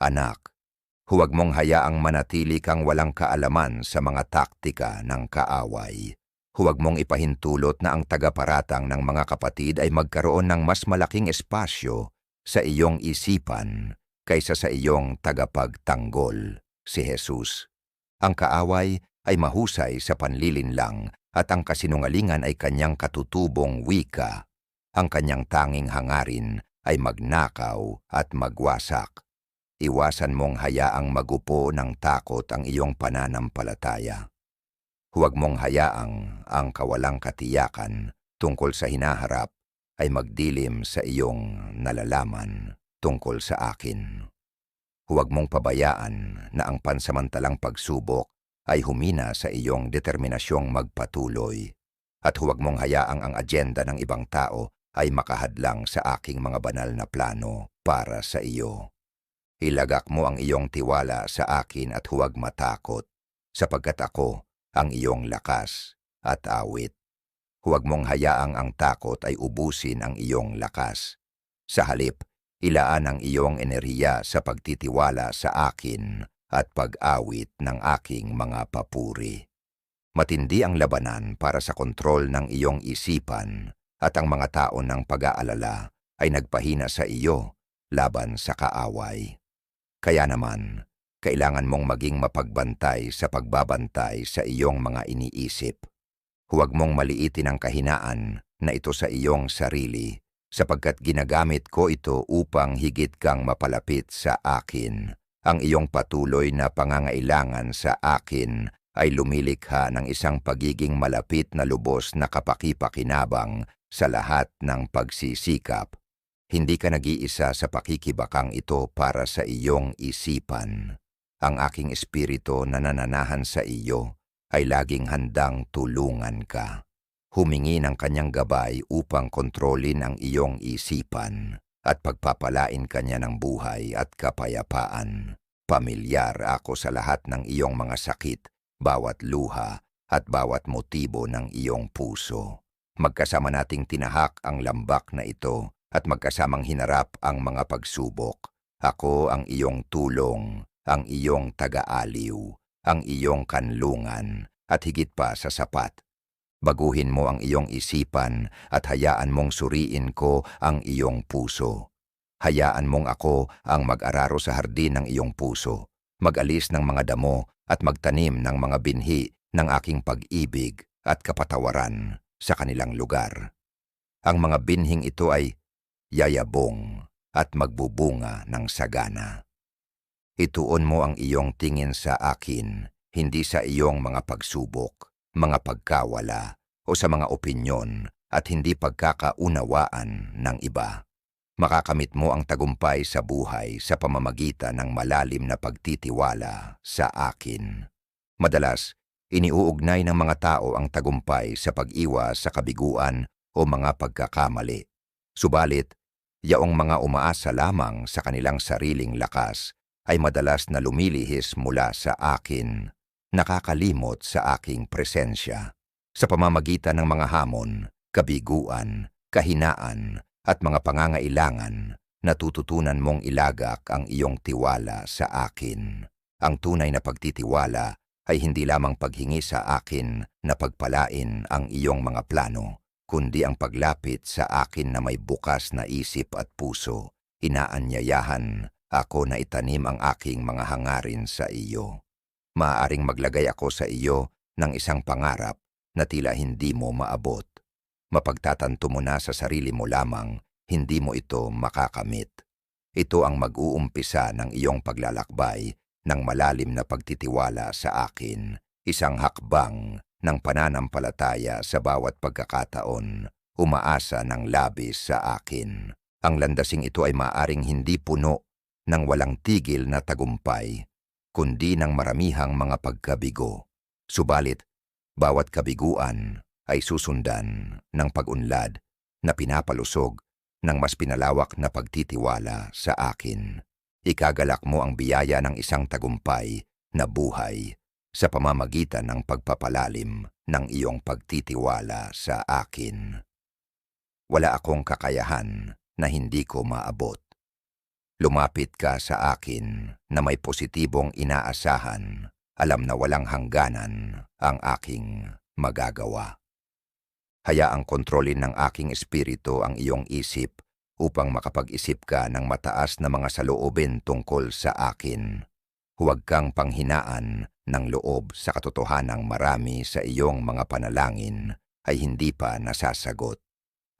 Anak, huwag mong hayaang manatili kang walang kaalaman sa mga taktika ng kaaway. Huwag mong ipahintulot na ang tagaparatang ng mga kapatid ay magkaroon ng mas malaking espasyo sa iyong isipan kaysa sa iyong tagapagtanggol, si Jesus. Ang kaaway ay mahusay sa panlilinlang at ang kasinungalingan ay kanyang katutubong wika. Ang kanyang tanging hangarin ay magnakaw at magwasak. Iwasan mong hayaang magupo ng takot ang iyong pananampalataya. Huwag mong hayaang ang kawalang katiyakan tungkol sa hinaharap ay magdilim sa iyong nalalaman tungkol sa akin. Huwag mong pabayaan na ang pansamantalang pagsubok ay humina sa iyong determinasyong magpatuloy at huwag mong hayaang ang agenda ng ibang tao ay makahadlang sa aking mga banal na plano para sa iyo. Ilagak mo ang iyong tiwala sa akin at huwag matakot, sapagkat ako ang iyong lakas at awit. Huwag mong hayaang ang takot ay ubusin ang iyong lakas. Sa halip, ilaan ang iyong enerhiya sa pagtitiwala sa akin at pag-awit ng aking mga papuri. Matindi ang labanan para sa kontrol ng iyong isipan at ang mga tao ng pag-aalala ay nagpahina sa iyo laban sa kaaway. Kaya naman, kailangan mong maging mapagbantay sa pagbabantay sa iyong mga iniisip. Huwag mong maliitin ang kahinaan na ito sa iyong sarili sapagkat ginagamit ko ito upang higit kang mapalapit sa akin. Ang iyong patuloy na pangangailangan sa akin ay lumilikha ng isang pagiging malapit na lubos na kapakipakinabang sa lahat ng pagsisikap hindi ka nag-iisa sa pakikibakang ito para sa iyong isipan. Ang aking espiritu na nananahan sa iyo ay laging handang tulungan ka. Humingi ng kanyang gabay upang kontrolin ang iyong isipan at pagpapalain kanya ng buhay at kapayapaan. Pamilyar ako sa lahat ng iyong mga sakit, bawat luha at bawat motibo ng iyong puso. Magkasama nating tinahak ang lambak na ito at magkasamang hinarap ang mga pagsubok. Ako ang iyong tulong, ang iyong taga-aliw, ang iyong kanlungan, at higit pa sa sapat. Baguhin mo ang iyong isipan at hayaan mong suriin ko ang iyong puso. Hayaan mong ako ang mag-araro sa hardin ng iyong puso, mag-alis ng mga damo at magtanim ng mga binhi ng aking pag-ibig at kapatawaran sa kanilang lugar. Ang mga binhing ito ay yayabong at magbubunga ng sagana. Ituon mo ang iyong tingin sa akin, hindi sa iyong mga pagsubok, mga pagkawala, o sa mga opinyon at hindi pagkakaunawaan ng iba. Makakamit mo ang tagumpay sa buhay sa pamamagitan ng malalim na pagtitiwala sa akin. Madalas, iniuugnay ng mga tao ang tagumpay sa pag-iwas sa kabiguan o mga pagkakamali. Subalit, yaong mga umaasa lamang sa kanilang sariling lakas ay madalas na lumilihis mula sa akin, nakakalimot sa aking presensya. Sa pamamagitan ng mga hamon, kabiguan, kahinaan, at mga pangangailangan, natututunan mong ilagak ang iyong tiwala sa akin. Ang tunay na pagtitiwala ay hindi lamang paghingi sa akin na pagpalain ang iyong mga plano, kundi ang paglapit sa akin na may bukas na isip at puso, inaanyayahan ako na itanim ang aking mga hangarin sa iyo. Maaaring maglagay ako sa iyo ng isang pangarap na tila hindi mo maabot. Mapagtatanto mo na sa sarili mo lamang, hindi mo ito makakamit. Ito ang mag-uumpisa ng iyong paglalakbay ng malalim na pagtitiwala sa akin, isang hakbang ng pananampalataya sa bawat pagkakataon, umaasa ng labis sa akin. Ang landasing ito ay maaring hindi puno ng walang tigil na tagumpay, kundi ng maramihang mga pagkabigo. Subalit, bawat kabiguan ay susundan ng pag-unlad na pinapalusog ng mas pinalawak na pagtitiwala sa akin. Ikagalak mo ang biyaya ng isang tagumpay na buhay sa pamamagitan ng pagpapalalim ng iyong pagtitiwala sa akin. Wala akong kakayahan na hindi ko maabot. Lumapit ka sa akin na may positibong inaasahan. Alam na walang hangganan ang aking magagawa. Hayaang kontrolin ng aking espiritu ang iyong isip upang makapag-isip ka ng mataas na mga saloobin tungkol sa akin. Huwag kang panghinaan ng loob sa katotohanang marami sa iyong mga panalangin ay hindi pa nasasagot.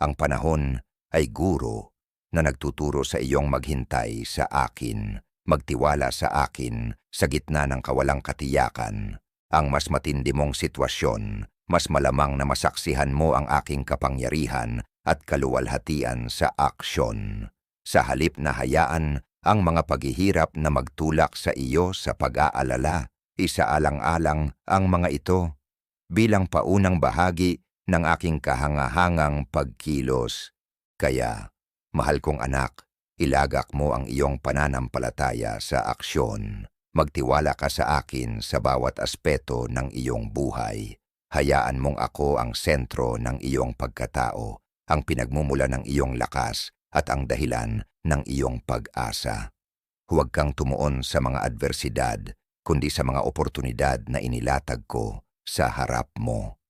Ang panahon ay guro na nagtuturo sa iyong maghintay sa akin, magtiwala sa akin sa gitna ng kawalang katiyakan. Ang mas matindi mong sitwasyon, mas malamang na masaksihan mo ang aking kapangyarihan at kaluwalhatian sa aksyon. Sa halip na hayaan ang mga paghihirap na magtulak sa iyo sa pag-aalala, isaalang-alang ang mga ito bilang paunang bahagi ng aking kahangahangang pagkilos. Kaya, mahal kong anak, ilagak mo ang iyong pananampalataya sa aksyon. Magtiwala ka sa akin sa bawat aspeto ng iyong buhay. Hayaan mong ako ang sentro ng iyong pagkatao ang pinagmumula ng iyong lakas at ang dahilan ng iyong pag-asa. Huwag kang tumuon sa mga adversidad, kundi sa mga oportunidad na inilatag ko sa harap mo.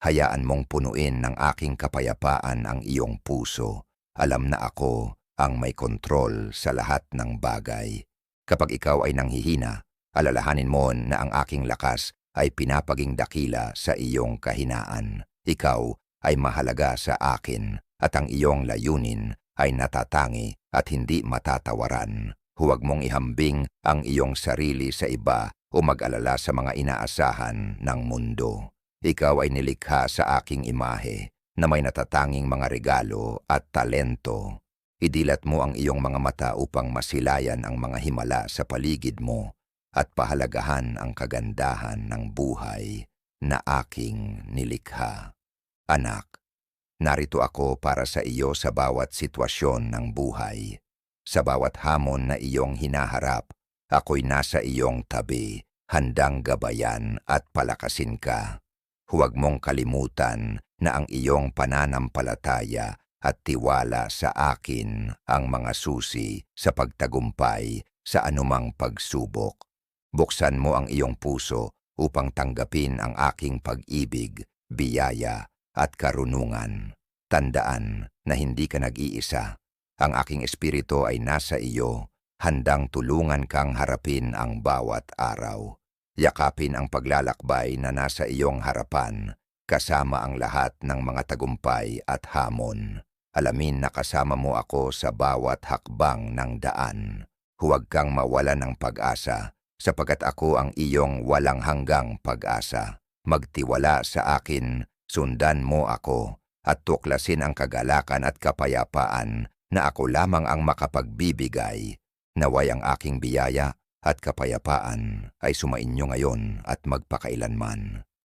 Hayaan mong punuin ng aking kapayapaan ang iyong puso. Alam na ako ang may kontrol sa lahat ng bagay. Kapag ikaw ay nanghihina, alalahanin mo na ang aking lakas ay pinapaging dakila sa iyong kahinaan. Ikaw ay mahalaga sa akin at ang iyong layunin ay natatangi at hindi matatawaran. Huwag mong ihambing ang iyong sarili sa iba o mag-alala sa mga inaasahan ng mundo. Ikaw ay nilikha sa aking imahe na may natatanging mga regalo at talento. Idilat mo ang iyong mga mata upang masilayan ang mga himala sa paligid mo at pahalagahan ang kagandahan ng buhay na aking nilikha. Anak, narito ako para sa iyo sa bawat sitwasyon ng buhay. Sa bawat hamon na iyong hinaharap, ako'y nasa iyong tabi, handang gabayan at palakasin ka. Huwag mong kalimutan na ang iyong pananampalataya at tiwala sa akin ang mga susi sa pagtagumpay sa anumang pagsubok. Buksan mo ang iyong puso upang tanggapin ang aking pag-ibig, biyaya at karunungan. Tandaan na hindi ka nag-iisa. Ang aking espiritu ay nasa iyo, handang tulungan kang harapin ang bawat araw. Yakapin ang paglalakbay na nasa iyong harapan, kasama ang lahat ng mga tagumpay at hamon. Alamin na kasama mo ako sa bawat hakbang ng daan. Huwag kang mawala ng pag-asa, sapagkat ako ang iyong walang hanggang pag-asa. Magtiwala sa akin Sundan mo ako at tuklasin ang kagalakan at kapayapaan na ako lamang ang makapagbibigay. Naway ang aking biyaya at kapayapaan ay sumainyo ngayon at magpakailanman.